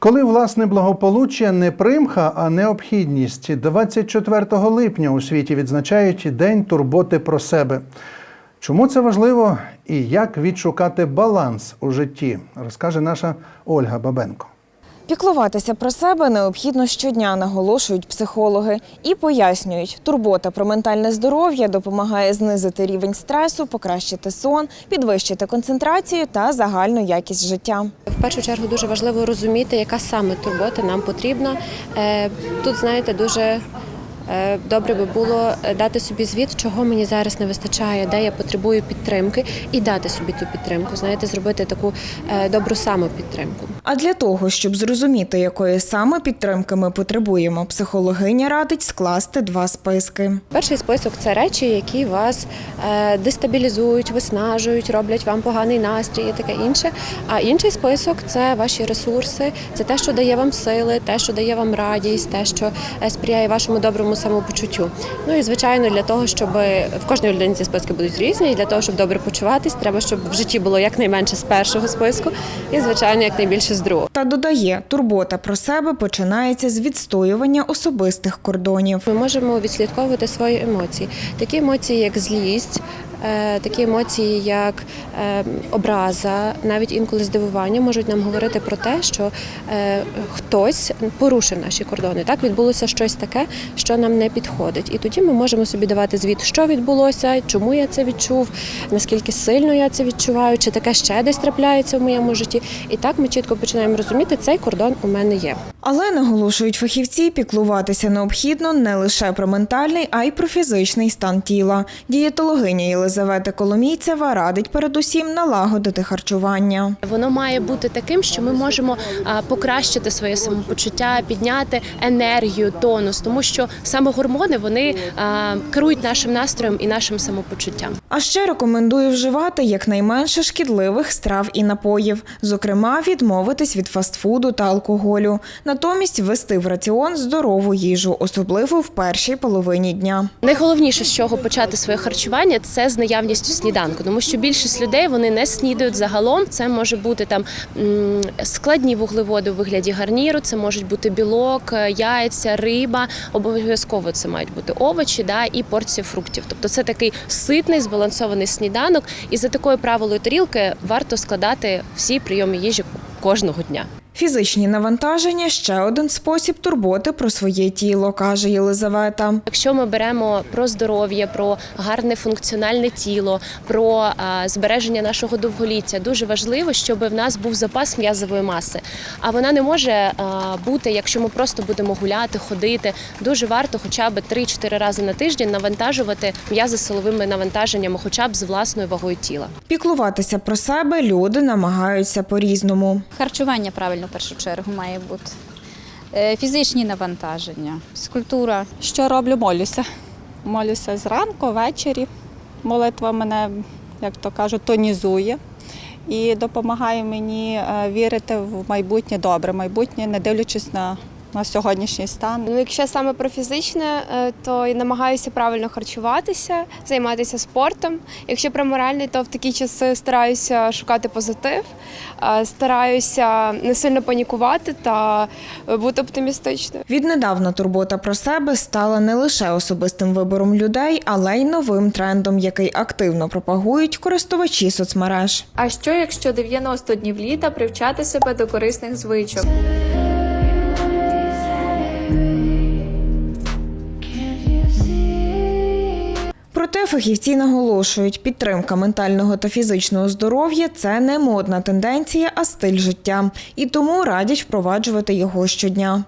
Коли власне благополуччя не примха, а необхідність, 24 липня у світі відзначають День турботи про себе. Чому це важливо і як відшукати баланс у житті, розкаже наша Ольга Бабенко. Піклуватися про себе необхідно щодня, наголошують психологи і пояснюють, турбота про ментальне здоров'я допомагає знизити рівень стресу, покращити сон, підвищити концентрацію та загальну якість життя. В першу чергу дуже важливо розуміти, яка саме турбота нам потрібна. Е, Тут, знаєте, дуже добре би було е, дати собі звіт, чого мені зараз не вистачає, де я потребую підтримки, і дати собі ту підтримку. Знаєте, зробити таку е, добру самопідтримку. А для того, щоб зрозуміти, якої саме підтримки ми потребуємо, психологиня радить скласти два списки. Перший список це речі, які вас е, дестабілізують, виснажують, роблять вам поганий настрій і таке інше. А інший список це ваші ресурси, це те, що дає вам сили, те, що дає вам радість, те, що е, сприяє вашому доброму самопочуттю. Ну і звичайно, для того, щоб в кожної людини ці списки будуть різні, і для того, щоб добре почуватись, треба, щоб в житті було якнайменше з першого списку, і звичайно, якнайбільше з другого. Та додає, турбота про себе починається з відстоювання особистих кордонів. Ми можемо відслідковувати свої емоції. Такі емоції, як злість, такі емоції, як е, образа, навіть інколи здивування, можуть нам говорити про те, що е, хтось порушив наші кордони. Так відбулося щось таке, що нам не підходить. І тоді ми можемо собі давати звіт, що відбулося, чому я це відчув, наскільки сильно я це відчуваю, чи таке ще десь трапляється в моєму житті. І так ми чітко починаємо розуміти, цей кордон у мене є. Але наголошують фахівці, піклуватися необхідно не лише про ментальний, а й про фізичний стан тіла. Дієтологиня Єлизавета Коломійцева радить передусім налагодити харчування. Воно має бути таким, що ми можемо покращити своє самопочуття, підняти енергію, тонус, тому що саме гормони вони керують нашим настроєм і нашим самопочуттям. А ще рекомендую вживати якнайменше шкідливих страв і напоїв, зокрема, відмовитись від фастфуду та алкоголю. Натомість ввести в раціон здорову їжу, особливо в першій половині дня. Найголовніше, з чого почати своє харчування, це з наявністю сніданку, тому що більшість людей вони не снідають загалом. Це може бути там складні вуглеводи у вигляді гарніру, це можуть бути білок, е, яйця, риба. Обов'язково це мають бути овочі, да і порція фруктів. Тобто це такий ситний збалансований сніданок. І за такою правилою тарілки варто складати всі прийоми їжі кожного дня. Фізичні навантаження ще один спосіб турботи про своє тіло, каже Єлизавета. Якщо ми беремо про здоров'я, про гарне функціональне тіло, про збереження нашого довголіття, дуже важливо, щоб в нас був запас м'язової маси. А вона не може бути, якщо ми просто будемо гуляти, ходити. Дуже варто хоча б 3-4 рази на тиждень навантажувати м'язи силовими навантаженнями, хоча б з власною вагою тіла. Піклуватися про себе люди намагаються по-різному. Харчування правильно в першу чергу має бути. Е, Фізичні навантаження, фізкультура. Що роблю? Молюся. Молюся зранку, ввечері. Молитва мене, як то кажуть, тонізує і допомагає мені е, вірити в майбутнє добре, майбутнє, не дивлячись на, на сьогоднішній стан. Ну, якщо саме про фізичне, е, то я намагаюся правильно харчуватися, займатися спортом. Якщо про моральний, то в такі часи стараюся шукати позитив, е, стараюся не сильно панікувати та бути оптимістичною. Віднедавна турбота про себе стала не лише особистим вибором людей, але й новим трендом, який активно пропагують користувачі соцмереж. А що якщо 90 днів літа привчати себе до корисних звичок? Фахівці наголошують, підтримка ментального та фізичного здоров'я це не модна тенденція, а стиль життя. І тому радять впроваджувати його щодня.